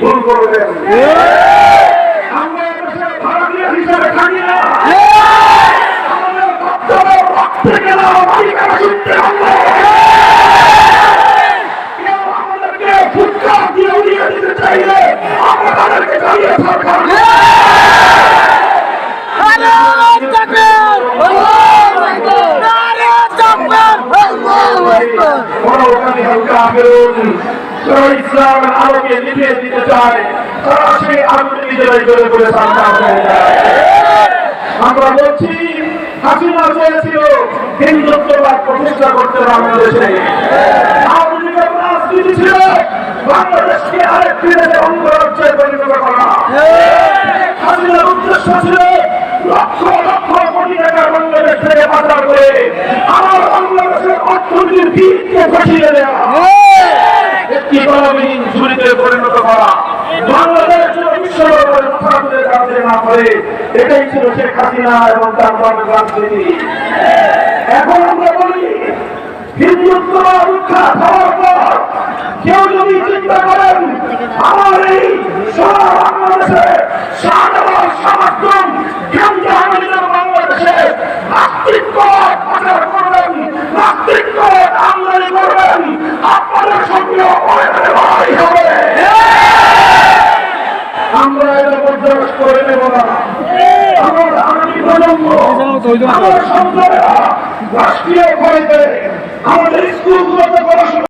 ভুল করবেন ইসলামের আলোকে নিভিয়ে দিতে চায় তারা সেই আগুন নিজেরাই করে করে সন্তান হয়ে যায় আমরা বলছি হাসিনা চেয়েছিল হিন্দুত্ববাদ প্রতিষ্ঠা করতে বাংলাদেশে। রাজনীতি ছিল বাংলাদেশকে আরেকটি দেশে অঙ্গরাজ্যে পরিণত করা। হাসিনার উদ্দেশ্য ছিল লক্ষ লক্ষ কোটি টাকা বাংলাদেশ থেকে পাচার করে আমার দেওয়া একটি তলাবিহীন ঝুড়িতে পরিণত করা। বাংলাদেশ যেন বিশ্ব দরবারে মাথা তুলে দাঁড়াতে না পারে এটাই ছিল শেখ হাসিনা এবং তার দলের রাজনীতি। এখন আমরা বলি হিন্দুত্ব রক্ষা হওয়ার পর কেউ যদি চিন্তা করেন আমার এই সারা বাংলাদেশে সমর্থন বরদাস্ত করে নেব না আমার প্রজন্ম আমার সন্তানেরা রাষ্ট্রীয় আমাদের স্কুলগুলোতে পড়াশোনা